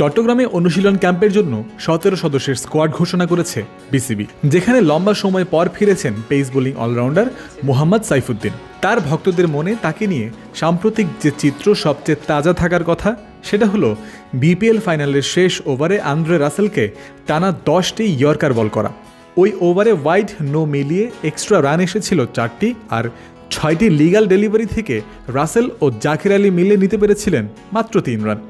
চট্টগ্রামে অনুশীলন ক্যাম্পের জন্য সতেরো সদস্যের স্কোয়াড ঘোষণা করেছে বিসিবি, যেখানে লম্বা সময় পর ফিরেছেন pace bowling allrounder Mohammad Saifuddin. তার ভক্তদের মনে তাকে নিয়ে সাম্প্রতিক যে চিত্র সবচেয়ে তাজা থাকার কথা, সেটা হলো বিপিএল ফাইনালের শেষ ওভারে আন্দ্রে রাসেলকে টানা দশটি ইয়র্কার বল করা। ওই ওভারে ওয়াইড নো মিলিয়ে এক্সট্রা রান এসেছিল চারটি আর ছয়টি লিগাল ডেলিভারি থেকে রাসেল ও জাকির আলী মিলে নিতে পেরেছিলেন মাত্র তিন রান।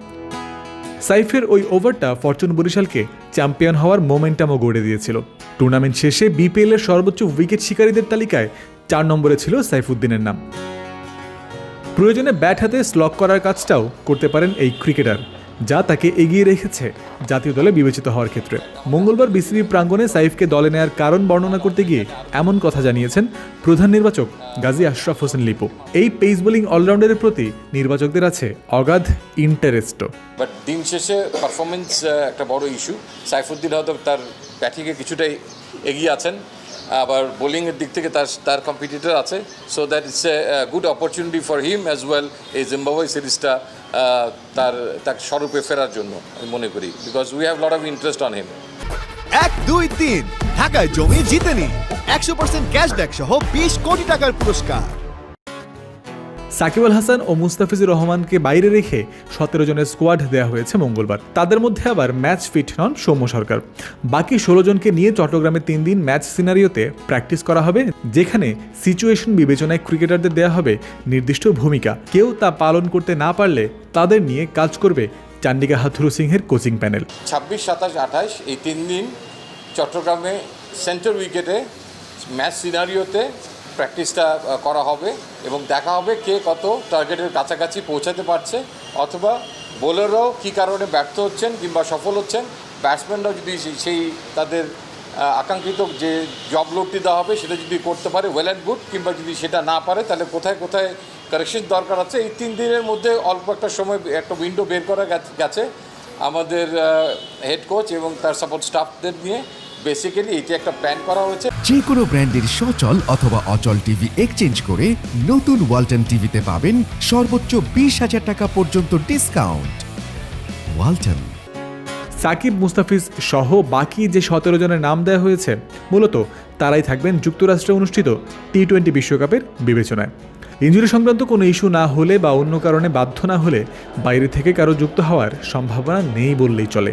সাইফের ওই ওভারটা ফরচুন বরিশালকে চ্যাম্পিয়ন হওয়ার মোমেন্টামও গড়ে দিয়েছিল। টুর্নামেন্ট শেষে বিপিএল এর সর্বোচ্চ উইকেট শিকারীদের তালিকায় চার নম্বরে ছিল সাইফুদ্দিনের নাম। প্রয়োজনে ব্যাট হাতে স্লক করার কাজটাও করতে পারেন এই ক্রিকেটার। যা তাকে এগিয়ে রেখেছে জাতীয় দলে বিবেচিত হওয়ার ক্ষেত্রে। মঙ্গলবার বিসিবি প্রাঙ্গণে সাইফকে দলে নেয়ার কারণ বর্ণনা করতে গিয়ে এমন কথা জানিয়েছেন প্রধান নির্বাচক গাজী আশরাফ হোসেন লিপু। এই পেস বোলিং অলরাউন্ডারের প্রতি নির্বাচকদের আছে অগাধ ইন্টারেস্টও বাট দিন শেষে পারফরমেন্স একটা বড় ইস্যু সাইফুদ্দিন হয়তো তার ব্যাটিংয়ে কিছুটাই এগিয়ে আছেন। আবার বোলিংয়ের দিক থেকে তার তার কম্পিটিটর আছে। So that it's a good opportunity for him as well এই জিম্বাবুয়ে সিরিজটা তার তার স্বরূপে ফেরার জন্য, আমি মনে করি। Because we have lot of interest on him এক, দুই, তিন। ঢাকায় জমি জিতে নিন একশো পার্সেন্ট ক্যাশব্যাক সহ বিশ কোটি টাকার পুরস্কার। সাকিব আল হাসান ও মুস্তাফিজুর রহমানকে বাইরে রেখে সতেরো জনের স্কোয়াড দেওয়া হয়েছে মঙ্গলবার। তাদের মধ্যে আবার ম্যাচ ফিট নন সৌম্য সরকার। বাকি ষোলো জনকে নিয়ে চট্টগ্রামে তিন দিন ম্যাচ সিনারিওতে প্র্যাকটিস করা হবে, যেখানে সিচুয়েশন বিবেচনায় ক্রিকেটারদের দেওয়া হবে নির্দিষ্ট ভূমিকা। কেউ তা পালন করতে না পারলে তাদের নিয়ে কাজ করবে চান্ডিকা হাথুরু সিংহের কোচিং প্যানেল ছাব্বিশ, সাতাশ, আঠাশ, এই তিন দিন চট্টগ্রামে সেন্টার উইকেটে ম্যাচ সিনারিওতে প্র্যাকটিসটা করা হবে এবং দেখা হবে কে কত টার্গেটের কাছাকাছি পৌঁছাতে পারছে অথবা বোলাররাও কী কারণে ব্যর্থ হচ্ছেন কিংবা সফল হচ্ছেন, ব্যাটসম্যানরাও যদি সেই- তাদের আকাঙ্ক্ষিত যে জব লোডটি দেওয়া হবে সেটা যদি করতে পারে ওয়েল অ্যান্ড গুড কিংবা যদি সেটা না পারে, তাহলে কোথায় কোথায় কারেকশন দরকার আছে? এই তিন দিনের মধ্যে অল্প একটা সময় একটা উইন্ডো বের করা গেছে আমাদের হেড কোচ এবং তার সাপোর্ট স্টাফদের নিয়ে। বেসিক্যালি এটি একটা প্ল্যান করা হয়েছে। যে কোনো ব্র্যান্ডের সচল অথবা অচল টিভি এক্সচেঞ্জ করে নতুন ওয়ালটন টিভিতে পাবেন সর্বোচ্চ বিশ হাজার টাকা পর্যন্ত ডিসকাউন্ট ওয়ালটন সাকিব মুস্তাফিজ সহ বাকি যে সতেরো জনের নাম দেওয়া হয়েছে মূলত তারাই থাকবেন যুক্তরাষ্ট্রে অনুষ্ঠিত টি টোয়েন্টি বিশ্বকাপের বিবেচনায়। ইঞ্জুরি সংক্রান্ত কোনো ইস্যু না হলে বা অন্য কারণে বাধ্য না হলে বাইরে থেকে কারও যুক্ত হওয়ার সম্ভাবনা নেই বললেই চলে।